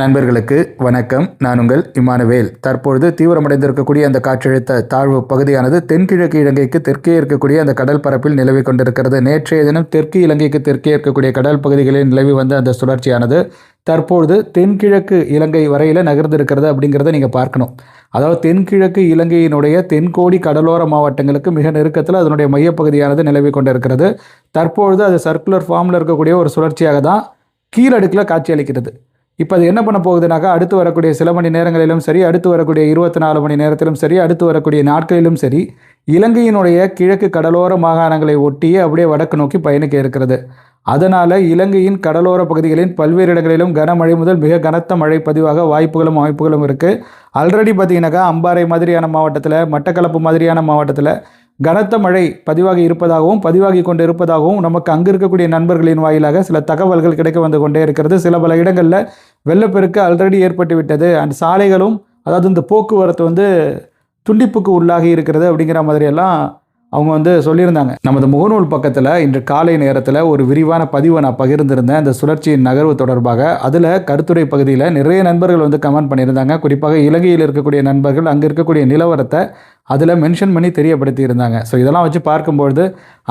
நண்பர்களுக்கு வணக்கம். நான் உங்கள் இமானுவேல். தற்பொழுது தீவிரமடைந்திருக்கக்கூடிய அந்த காற்றழுத்த தாழ்வு பகுதியானது தென்கிழக்கு இலங்கைக்கு தெற்கே இருக்கக்கூடிய அந்த கடல் பரப்பில் நிலவி கொண்டிருக்கிறது. நேற்றைய தினம் தெற்கு இலங்கைக்கு தெற்கே இருக்கக்கூடிய கடல் பகுதிகளில் நிலவி வந்த அந்த சுழற்சியானது தற்பொழுது தென்கிழக்கு இலங்கை வரையில் நகர்ந்திருக்கிறது அப்படிங்கிறத நீங்கள் பார்க்கணும். அதாவது தென்கிழக்கு இலங்கையினுடைய தென்கோடி கடலோர மாவட்டங்களுக்கு மிக நெருக்கத்தில் அதனுடைய மையப்பகுதியானது நிலவி கொண்டிருக்கிறது. தற்பொழுது அது சர்க்குலர் ஃபார்மில் இருக்கக்கூடிய ஒரு சுழற்சியாக தான் கீழடுக்கில் காட்சியளிக்கிறது. இப்போ அது என்ன பண்ண போகுதுனாக்கா அடுத்து வரக்கூடிய சில மணி நேரங்களிலும் சரி அடுத்து வரக்கூடிய இருபத்தி நாலு மணி நேரத்திலும் சரி அடுத்து வரக்கூடிய நாட்களிலும் சரி இலங்கையினுடைய கிழக்கு கடலோர மாகாணங்களை ஒட்டியே அப்படியே வடக்கு நோக்கி பயணிக்க இருக்கிறது. அதனால் இலங்கையின் கடலோர பகுதிகளின் பல்வேறு இடங்களிலும் கனமழை முதல் மிக கனத்த மழை பதிவாக வாய்ப்புகளும் அமைப்புகளும் இருக்குது ஆல்ரெடி பார்த்தீங்கன்னாக்கா அம்பாறை மாதிரியான மாவட்டத்தில் மட்டக்களப்பு மாதிரியான மாவட்டத்தில் கனத்த மழை பதிவாகி இருப்பதாகவும் பதிவாகி கொண்டு இருப்பதாகவும் நமக்கு அங்கு இருக்கக்கூடிய நண்பர்களின் வாயிலாக சில தகவல்கள் கிடைக்க வந்து கொண்டே இருக்கிறது. சில பல இடங்களில் வெள்ளப்பெருக்கு ஆல்ரெடி ஏற்பட்டு விட்டது. அண்ட் சாலைகளும் அதாவது இந்த போக்குவரத்து வந்து துண்டிப்புக்கு உள்ளாகி இருக்கிறது அப்படிங்கிற மாதிரியெல்லாம் அவங்க வந்து சொல்லியிருந்தாங்க. நமது முகநூல் பக்கத்தில் இன்று காலை நேரத்தில் ஒரு விரிவான பதிவை நான் பகிர்ந்திருந்தேன். அந்த சுழற்சியின் நகர்வு தொடர்பாக அதில் கருத்துரை பகுதியில் நிறைய நண்பர்கள் வந்து கமெண்ட் பண்ணியிருந்தாங்க. குறிப்பாக இலங்கையில் இருக்கக்கூடிய நண்பர்கள் அங்கே இருக்கக்கூடிய நிலவரத்தை அதில் மென்ஷன் பண்ணி தெரியப்படுத்தி இருந்தாங்க ஸோ இதெல்லாம் வச்சு பார்க்கும்பொழுது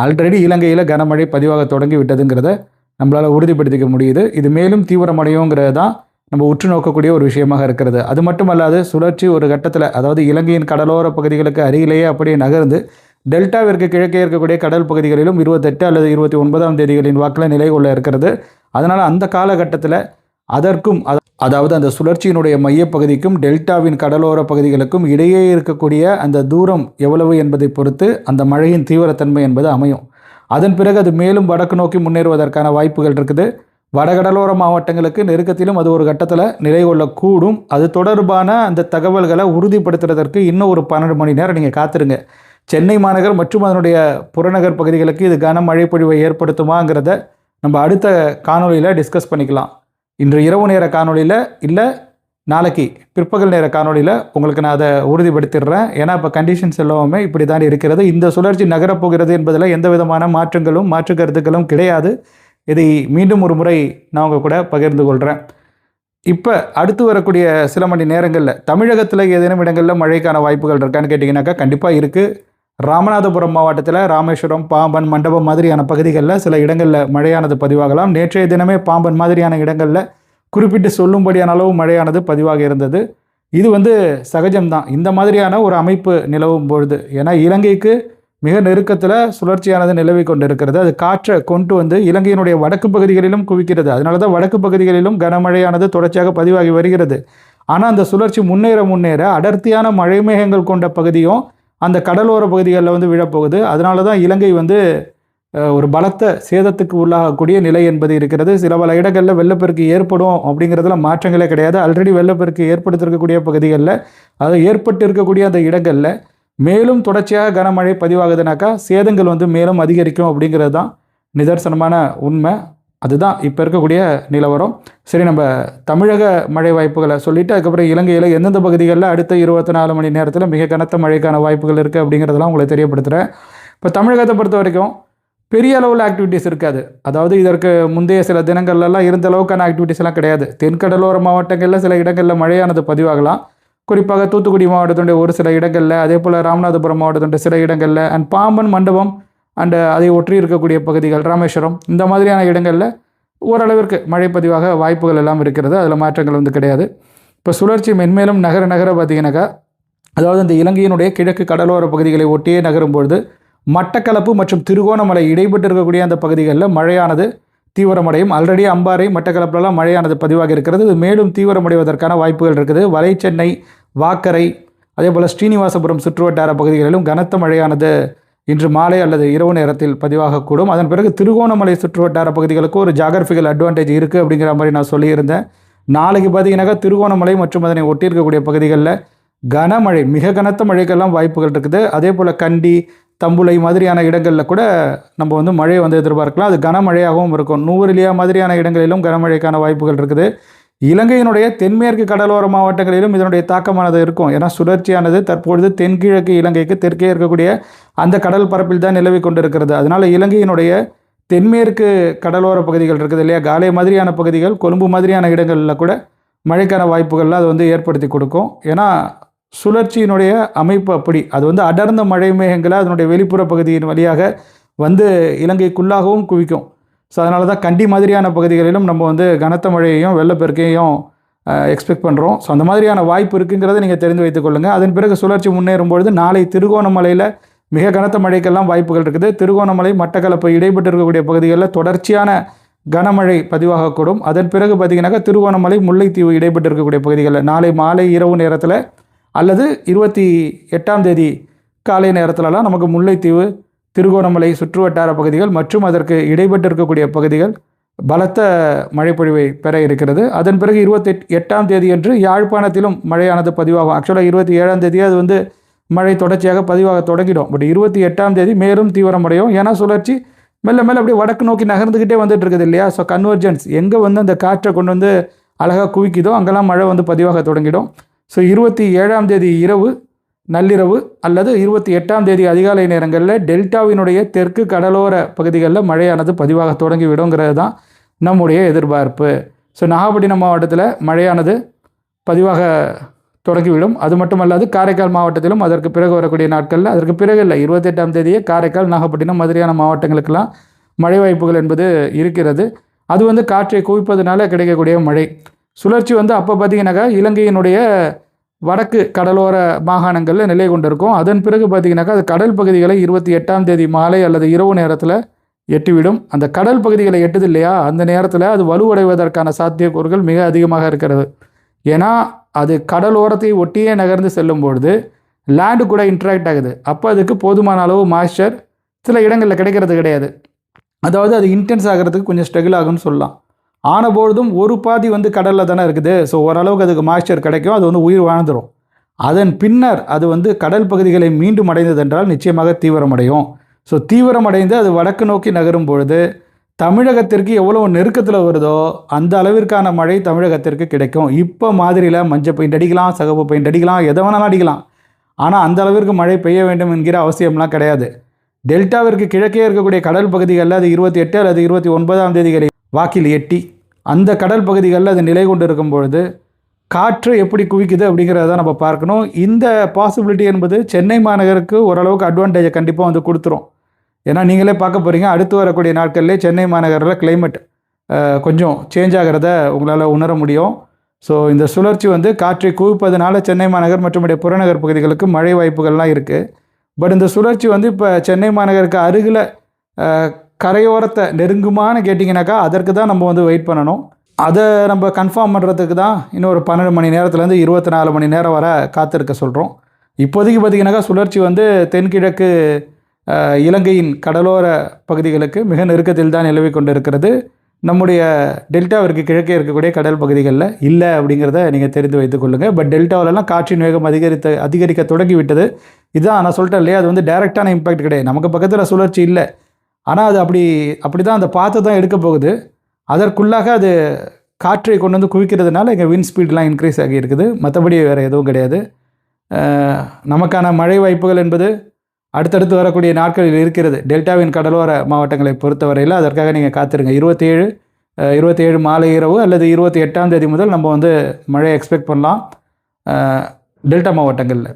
ஆல்ரெடி இலங்கையில் கனமழை பதிவாக தொடங்கி விட்டதுங்கிறத நம்மளால் உறுதிப்படுத்திக்க முடியுது. இது மேலும் தீவிரமடையுங்கிறது தான் நம்ம உற்று நோக்கக்கூடிய ஒரு விஷயமாக இருக்கிறது. அது மட்டுமல்லாது சுழற்சி ஒரு கட்டத்தில் அதாவது இலங்கையின் கடலோர பகுதிகளுக்கு அருகிலேயே அப்படியே நகர்ந்து டெல்டாவிற்கு கிழக்கே இருக்கக்கூடிய கடல் பகுதிகளிலும் இருபத்தெட்டு அல்லது இருபத்தி ஒன்பதாம் தேதிகளின் வாக்கில் நிலை கொள்ள இருக்கிறது. அதனால் அந்த காலகட்டத்தில் அதற்கும் அதாவது அந்த சுழற்சியினுடைய மையப்பகுதிக்கும் டெல்டாவின் கடலோர பகுதிகளுக்கும் இடையே இருக்கக்கூடிய அந்த தூரம் எவ்வளவு என்பதை பொறுத்து அந்த மழையின் தீவிரத்தன்மை என்பது அமையும். அதன் பிறகு அது மேலும் வடக்கு நோக்கி முன்னேறுவதற்கான வாய்ப்புகள் இருக்குது. வடகடலோர மாவட்டங்களுக்கு நெருக்கத்திலும் அது ஒரு கட்டத்தில் நிலை கொள்ளக்கூடும் அது தொடர்பான அந்த தகவல்களை உறுதிப்படுத்துறதற்கு இன்னும் ஒரு பன்னெண்டு மணி நேரம் நீங்கள் காத்துருங்க. சென்னை மாநகர் மற்றும் அதனுடைய புறநகர் பகுதிகளுக்கு இது கனமழை பொழிவை ஏற்படுத்துமாங்கிறத நம்ம அடுத்த காணொலியில் டிஸ்கஸ் பண்ணிக்கலாம். இன்று இரவு நேர காணொலியில் இல்லை நாளைக்கு பிற்பகல் நேர காணொலியில் உங்களுக்கு நான் அதை உறுதிப்படுத்திடுறேன். ஏன்னா இப்போ கண்டிஷன்ஸ் எல்லாமே இப்படி தான் இருக்கிறது. இந்த சுழற்சி நகரப்போகிறது என்பதில் எந்த விதமான மாற்றங்களும் மாற்று கருத்துக்களும் கிடையாது. இதை மீண்டும் ஒரு முறை நான் உங்கள் கூட பகிர்ந்து கொள்கிறேன் இப்போ அடுத்து வரக்கூடிய சில மணி நேரங்களில் தமிழகத்தில் ஏதேனும் இடங்களில் மழைக்கான வாய்ப்புகள் இருக்கான்னு கேட்டிங்கனாக்கா கண்டிப்பாக இருக்குது ராமநாதபுரம் மாவட்டத்தில் ராமேஸ்வரம் பாம்பன் மண்டபம் மாதிரியான பகுதிகளில் சில இடங்களில் மழையானது பதிவாகலாம். நேற்றைய தினமே பாம்பன் மாதிரியான இடங்களில் குறிப்பிட்டு சொல்லும்படியான அளவு மழையானது பதிவாக இருந்தது. இது வந்து சகஜம்தான். இந்த மாதிரியான ஒரு அமைப்பு நிலவும் பொழுது ஏன்னா இலங்கைக்கு மிக நெருக்கத்தில் சுழற்சியானது நிலவி கொண்டிருக்கிறது. அது காற்றை கொண்டு வந்து இலங்கையினுடைய வடக்கு பகுதிகளிலும் குவிக்கிறது. அதனால தான் வடக்கு பகுதிகளிலும் கனமழையானது தொடர்ச்சியாக பதிவாகி வருகிறது. ஆனால் அந்த சுழற்சி முன்னேற முன்னேற அடர்த்தியான மழை மேகங்கள் கொண்ட பகுதியும் அந்த கடலோர பகுதிகளில் வந்து விழப்போகுது. அதனால தான் இலங்கை வந்து ஒரு பலத்த சேதத்துக்கு உள்ளாகக்கூடிய நிலை என்பது இருக்கிறது. சில பல இடங்களில் வெள்ளப்பெருக்கு ஏற்படும் அப்படிங்கிறதுல மாற்றங்களே கிடையாது. ஆல்ரெடி வெள்ளப்பெருக்கு ஏற்படுத்திருக்கக்கூடிய பகுதிகளில் அது ஏற்பட்டு இருக்கக்கூடிய அந்த இடங்களில் மேலும் தொடர்ச்சியாக கனமழை பதிவாகுதுனாக்கா சேதங்கள் வந்து மேலும் அதிகரிக்கும் அப்படிங்கிறது தான் நிதர்சனமான உண்மை. அதுதான் இப்போ இருக்கக்கூடிய நிலவரம். சரி நம்ம தமிழக மழை வாய்ப்புகளை சொல்லிவிட்டு அதுக்கப்புறம் இலங்கையில் எந்தெந்த பகுதிகளில் அடுத்த இருபத்தி நாலு மணி நேரத்தில் மிக கனத்த மழைக்கான வாய்ப்புகள் இருக்குது அப்படிங்கிறதெல்லாம் உங்களை தெரியப்படுத்துகிறேன் இப்போ தமிழகத்தை பொறுத்த வரைக்கும் பெரிய அளவில் ஆக்டிவிட்டீஸ் இருக்காது. அதாவது இதற்கு முந்தைய சில தினங்கள்லாம் இருந்த அளவுக்கான ஆக்டிவிட்டீஸ் எல்லாம் கிடையாது. தென்கடலோர மாவட்டங்களில் சில இடங்களில் மழையானது பதிவாகலாம். குறிப்பாக தூத்துக்குடி மாவட்டத்துடைய ஒரு சில இடங்களில் அதே போல் ராமநாதபுரம் மாவட்டத்துடைய சில இடங்களில் அண்ட் பாம்பன் மண்டபம் அண்டு அதை ஒற்றி இருக்கக்கூடிய பகுதிகள் ராமேஸ்வரம் இந்த மாதிரியான இடங்களில் ஓரளவிற்கு மழை பதிவாக வாய்ப்புகள் எல்லாம் இருக்கிறது. அதில் மாற்றங்கள் வந்து கிடையாது. இப்போ சுழற்சி மென்மேலும் நகர நகர பார்த்தீங்கன்னாக்கா அதாவது இந்த இலங்கையினுடைய கிழக்கு கடலோர பகுதிகளை ஒட்டியே நகரும் பொழுது மட்டக்களப்பு மற்றும் திருகோணமலை இடைப்பட்டு இருக்கக்கூடிய அந்த பகுதிகளில் மழையானது தீவிரமடையும். ஆல்ரெடி அம்பாறை மட்டக்களப்புலலாம் மழையானது பதிவாக இருக்கிறது. இது மேலும் தீவிரமடைவதற்கான வாய்ப்புகள் இருக்குது. வலைச்சென்னை வாக்கரை அதே போல் ஸ்ரீனிவாசபுரம் சுற்றுவட்டார பகுதிகளிலும் கனத்த மழையானது இன்று மாலை அல்லது இரவு நேரத்தில் பதிவாகக்கூடும். அதன் பிறகு திருகோணமலை சுற்றுவட்டார பகுதிகளுக்கு ஒரு ஜாகிரபிக்கல் அட்வான்டேஜ் இருக்குது அப்படிங்கிற மாதிரி நான் சொல்லியிருந்தேன். நாளைக்கு பார்த்தீங்கன்னாக்கா திருகோணமலை மற்றும் அதனை ஒட்டியிருக்கக்கூடிய பகுதிகளில் கனமழை மிக கனத்த மழைக்கெல்லாம் வாய்ப்புகள் இருக்குது. அதே போல் கண்டி தம்புளை மாதிரியான இடங்களில் கூட நம்ம வந்து மழையை வந்து எதிர்பார்க்கலாம். அது கனமழையாகவும் இருக்கும். நூறுலியா மாதிரியான இடங்களிலும் கனமழைக்கான வாய்ப்புகள் இருக்குது. இலங்கையினுடைய தென்மேற்கு கடலோர மாவட்டங்களிலும் இதனுடைய தாக்கமானது இருக்கும். ஏன்னா சுழற்சியானது தற்பொழுது தென்கிழக்கு இலங்கைக்கு தெற்கே இருக்கக்கூடிய அந்த கடல் பரப்பில் தான் நிலவி கொண்டிருக்கிறது. அதனால் இலங்கையினுடைய தென்மேற்கு கடலோர பகுதிகள் இருக்குது இல்லையா? காலை மாதிரியான பகுதிகள் கொழும்பு மாதிரியான இடங்களில் கூட மழைக்கான வாய்ப்புகள்லாம் அது வந்து ஏற்படுத்தி கொடுக்கும். ஏன்னா சுழற்சியினுடைய அமைப்பு அப்படி. அது வந்து அடர்ந்த மழை மேகங்களை அதனுடைய வெளிப்புற பகுதியின் வழியாக வந்து இலங்கைக்குள்ளாகவும் குவிக்கும். ஸோ அதனால தான் கண்டி மாதிரியான பகுதிகளிலும் நம்ம வந்து கனத்த மழையையும் வெள்ளப்பெருக்கையும் எக்ஸ்பெக்ட் பண்ணுறோம் ஸோ அந்த மாதிரியான வாய்ப்பு இருக்குங்கிறத நீங்கள் தெரிந்து வைத்துக் கொள்ளுங்கள் அதன் பிறகு சுழற்சி முன்னேறும் பொழுது நாளை திருகோணமலையில் மிக கனத்த மழைக்கெல்லாம் வாய்ப்புகள் இருக்குது. திருகோணமலை மட்டக்களப்பு இடைப்பட்டு இருக்கக்கூடிய பகுதிகளில் தொடர்ச்சியான கனமழை பதிவாகக்கூடும். அதன் பிறகு பார்த்தீங்கன்னாக்கா திருகோணமலை முல்லைத்தீவு இடைப்பட்டு இருக்கக்கூடிய பகுதிகளில் நாளை மாலை இரவு நேரத்தில் அல்லது இருபத்தி எட்டாம் தேதி காலை நேரத்திலலாம் நமக்கு முல்லைத்தீவு திருகோணமலை சுற்றுவட்டார பகுதிகள் மற்றும் அதற்கு இடைப்பட்டு இருக்கக்கூடிய பகுதிகள் பலத்த மழைப்பொழிவை பெற இருக்கிறது. அதன் பிறகு இருபத்தி எட்டாம் தேதியன்று யாழ்ப்பாணத்திலும் மழையானது பதிவாகும். ஆக்சுவலாக இருபத்தி ஏழாம் தேதி அது வந்து மழை தொடர்ச்சியாக பதிவாக தொடங்கிடும். பட் இருபத்தி எட்டாம் தேதி மேலும் தீவிரமடையும். ஏன்னா சுழற்சி மெல்ல மெல்ல அப்படியே வடக்கு நோக்கி நகர்ந்துக்கிட்டே வந்துட்டு இருக்குது இல்லையா? ஸோ கன்வர்ஜென்ஸ் எங்கே வந்து அந்த காற்றை கொண்டு வந்து அழகாக குவிக்குதோ அங்கெல்லாம் மழை வந்து பதிவாக தொடங்கிடும். ஸோ இருபத்தி ஏழாம் தேதி இரவு நள்ளிரவு அல்லது இருபத்தி எட்டாம் தேதி அதிகாலை நேரங்களில் டெல்டாவினுடைய தெற்கு கடலோர பகுதிகளில் மழையானது பதிவாக தொடங்கிவிடுங்கிறது தான் நம்முடைய எதிர்பார்ப்பு. ஸோ நாகப்பட்டினம் மாவட்டத்தில் மழையானது பதிவாக தொடங்கிவிடும். அது மட்டுமல்லாது காரைக்கால் மாவட்டத்திலும் அதற்கு பிறகு வரக்கூடிய நாட்களில் அதற்கு பிறகு இல்லை இருபத்தெட்டாம் தேதியே காரைக்கால் நாகப்பட்டினம் மாதிரியான மாவட்டங்களுக்கெல்லாம் மழை வாய்ப்புகள் என்பது இருக்கிறது. அது வந்து காற்றை குவிப்பதனால கிடைக்கக்கூடிய மழை. சுழற்சி வந்து அப்போ பார்த்தீங்கன்னாக்கா இலங்கையினுடைய வடக்கு கடலோர மாகாணங்களில் நிலை கொண்டிருக்கும். அதன் பிறகு பார்த்தீங்கன்னாக்கா அது கடல் பகுதிகளை இருபத்தி எட்டாம் தேதி மாலை அல்லது இரவு நேரத்தில் எட்டிவிடும். அந்த கடல் பகுதிகளை எட்டுது இல்லையா? அந்த நேரத்தில் அது வலுவடைவதற்கான சாத்தியக்கூறுகள் மிக அதிகமாக இருக்கிறது. ஏன்னா அது கடலோரத்தை ஒட்டியே நகர்ந்து செல்லும் பொழுது லேண்டு கூட இன்ட்ராக்ட் ஆகுது. அப்போ அதுக்கு போதுமான அளவு மாய்ஸ்சர் சில இடங்களில் கிடைக்கிறது கிடையாது. அதாவது அது இன்டென்ஸ் ஆகிறதுக்கு கொஞ்சம் ஸ்ட்ரகிள் ஆகும்னு சொல்லலாம். ஆனபொழுதும் ஒரு பாதி வந்து கடலில் தானே இருக்குது. ஸோ ஓரளவுக்கு அதுக்கு மாய்ஸ்டர் கிடைக்கும் அது வந்து உயிர் வாழ்ந்துடும் அதன் பின்னர் அது வந்து கடல் பகுதிகளை மீண்டும் அடைந்ததென்றால் நிச்சயமாக தீவிரமடையும். ஸோ தீவிரமடைந்து அது வடக்கு நோக்கி நகரும் பொழுது தமிழகத்திற்கு எவ்வளோ நெருக்கத்தில் வருதோ அந்த அளவிற்கான மழை தமிழகத்திற்கு கிடைக்கும். இப்போ மாதிரியில் மஞ்சள் பெயிண்ட் அடிக்கலாம் சகப்பு பெயிண்ட் அடிக்கலாம் எதை வேணாலும் அடிக்கலாம். ஆனால் அந்த அளவிற்கு மழை பெய்ய வேண்டும் என்கிற அவசியம்லாம் கிடையாது. டெல்டாவிற்கு கிழக்கே இருக்கக்கூடிய கடல் பகுதிகளில் அது இருபத்தி எட்டு அல்லது இருபத்தி ஒன்பதாம் தேதிகளை வாக்கில் எட்டி அந்த கடல் பகுதிகளில் அது நிலை கொண்டு இருக்கும் பொழுது காற்று எப்படி குவிக்குது அப்படிங்கிறத நம்ம பார்க்கணும். இந்த பாசிபிலிட்டி என்பது சென்னை மாநகருக்கு ஓரளவுக்கு அட்வான்டேஜை கண்டிப்பாக வந்து கொடுத்துரும். ஏன்னா நீங்களே பார்க்க போகிறீங்க அடுத்து வரக்கூடிய நாட்கள்லேயே சென்னை மாநகரில் கிளைமேட் கொஞ்சம் சேஞ்ச் ஆகிறத உங்களால் உணர முடியும். ஸோ இந்த சுழற்சி வந்து காற்றை குவிப்பதனால சென்னை மாநகர் மற்றும் புறநகர் பகுதிகளுக்கு மழை வாய்ப்புகள்லாம் இருக்குது பட் இந்த சுழற்சி வந்து இப்போ சென்னை மாநகருக்கு அருகில் கரையோரத்தை நெருங்குமான்னு கேட்டிங்கனாக்கா அதற்கு தான் நம்ம வந்து வெயிட் பண்ணணும். அதை நம்ம கன்ஃபார்ம் பண்ணுறதுக்கு தான் இன்னும் ஒரு பன்னெண்டு மணி நேரத்துலேருந்து இருபத்தி நாலு மணி நேரம் வர காத்திருக்க சொல்கிறோம் இப்போதைக்கு பார்த்திங்கனாக்கா சுழற்சி வந்து தென்கிழக்கு இலங்கையின் கடலோர பகுதிகளுக்கு மிக நெருக்கத்தில் தான் நிலவி கொண்டு இருக்கிறது நம்முடைய டெல்டாவிற்கு கிழக்கே இருக்கக்கூடிய கடல் பகுதிகளில் இல்லை அப்படிங்கிறத நீங்கள் தெரிந்து வைத்துக் கொள்ளுங்கள் பட் டெல்டாவிலலாம் காற்றின் வேகம் அதிகரித்து அதிகரிக்க தொடங்கி விட்டது. இதுதான் நான் சொல்லிட்டேன் இல்லையா? அது வந்து டைரெக்டான இம்பாக்ட் கிடையாது. நமக்கு பக்கத்தில் சுழற்சி இல்லை. ஆனால் அது அப்படி அப்படி தான் அந்த பார்த்து தான் எடுக்க போகுது. அதற்குள்ளாக அது காற்றை கொண்டு வந்து குவிக்கிறதுனால இங்கே வின் ஸ்பீட்லாம் இன்க்ரீஸ் ஆகி இருக்குது. மற்றபடி வேறு எதுவும் கிடையாது. நமக்கான மழை வாய்ப்புகள் என்பது அடுத்தடுத்து வரக்கூடிய நாட்களில் இருக்கிறது. டெல்டாவின் கடலோர மாவட்டங்களை பொறுத்தவரையில் அதற்காக நீங்கள் காத்திருங்க. இருபத்தேழு இருபத்தேழு மாலை இரவு அல்லது இருபத்தி எட்டாம் தேதி முதல் நம்ம வந்து மழையை எக்ஸ்பெக்ட் பண்ணலாம். டெல்டா மாவட்டங்களில்.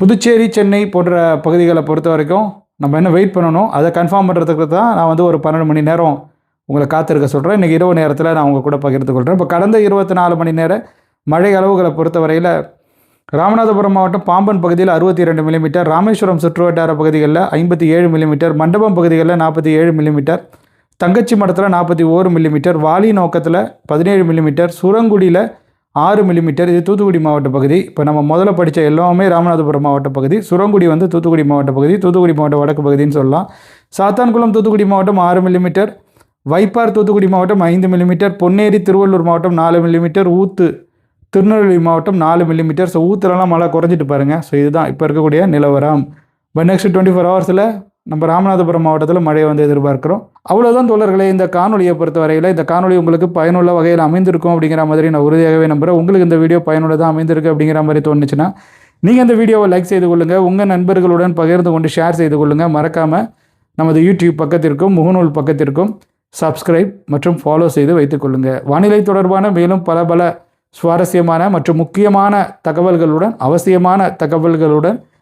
புதுச்சேரி சென்னை போன்ற பகுதிகளை பொறுத்த வரைக்கும் நம்ம என்ன வெயிட் பண்ணணும்? அதை கன்ஃபார்ம் பண்ணுறதுக்கு தான் நான் வந்து ஒரு பன்னெண்டு மணி நேரம் உங்களை காத்திருக்க சொல்கிறேன் இன்றைக்கி இரவு நேரத்தில் நான் உங்கள் கூட பகிர்ந்து கொள்கிறேன் இப்போ கடந்த இருபத்தி நாலு மணி நேர மழை அளவுகளை பொறுத்தவரையில் ராமநாதபுரம் மாவட்டம் பாம்பன் பகுதியில் அறுபத்தி ரெண்டு மில்லிமீட்டர் ராமேஸ்வரம் சுற்றுவட்டார பகுதிகளில் ஐம்பத்தி ஏழு மில்லிமீட்டர் மண்டபம் பகுதிகளில் நாற்பத்தி ஏழு மில்லிமீட்டர் தங்கச்சி மடத்தில் நாற்பத்தி ஓரு மில்லிமீட்டர் வாலி நோக்கத்தில் பதினேழு மில்லிமீட்டர் சுரங்குடியில் ஆறு மில்லிமீட்டர் இது தூத்துக்குடி மாவட்ட பகுதி. இப்போ நம்ம முதல்ல படித்த எல்லாமே ராமநாதபுரம் மாவட்ட பகுதி. சுரங்குடி வந்து தூத்துக்குடி மாவட்ட பகுதி. தூத்துக்குடி மாவட்ட வடக்கு பகுதின்னு சொல்லலாம். சாத்தான்குளம் தூத்துக்குடி மாவட்டம் ஆறு மில்லிமீட்டர் வைப்பார் தூத்துக்குடி மாவட்டம் ஐந்து மில்லிமீட்டர் பொன்னேரி திருவள்ளூர் மாவட்டம் நாலு மில்லிமீட்டர் ஊத்து திருநெல்வேலி மாவட்டம் நாலு மில்லிமீட்டர் ஸோ ஊத்துலலாம் மழை குறைஞ்சிட்டு பாருங்கள் ஸோ இதுதான் இப்போ இருக்கக்கூடிய நிலவரம். பட் நெக்ஸ்ட் டுவெண்ட்டி ஃபோர் ஹவர்ஸில் நம்ம ராமநாதபுரம் மாவட்டத்தில் மழையை வந்து எதிர்பார்க்குறோம். அவ்வளோதான் தோழர்களே இந்த காணொலியை பொறுத்த வரையில் இந்த காணொலி உங்களுக்கு பயனுள்ள வகையில் அமைந்திருக்கும் அப்படிங்கிற மாதிரி நான் உறுதியாகவே நம்புகிறேன் உங்களுக்கு இந்த வீடியோ பயனுள்ளதாக அமைந்திருக்கு அப்படிங்கிற மாதிரி தோணுச்சுன்னா நீங்கள் இந்த வீடியோவை லைக் செய்து கொள்ளுங்கள் உங்கள் நண்பர்களுடன் பகிர்ந்து கொண்டு ஷேர் செய்து கொள்ளுங்கள் மறக்காமல் நமது யூடியூப் பக்கத்திற்கும் முகநூல் பக்கத்திற்கும் சப்ஸ்கிரைப் மற்றும் ஃபாலோ செய்து வைத்துக்கொள்ளுங்கள் வானிலை தொடர்பான மேலும் பல பல சுவாரஸ்யமான மற்றும் முக்கியமான தகவல்களுடன் அவசியமான தகவல்களுடன்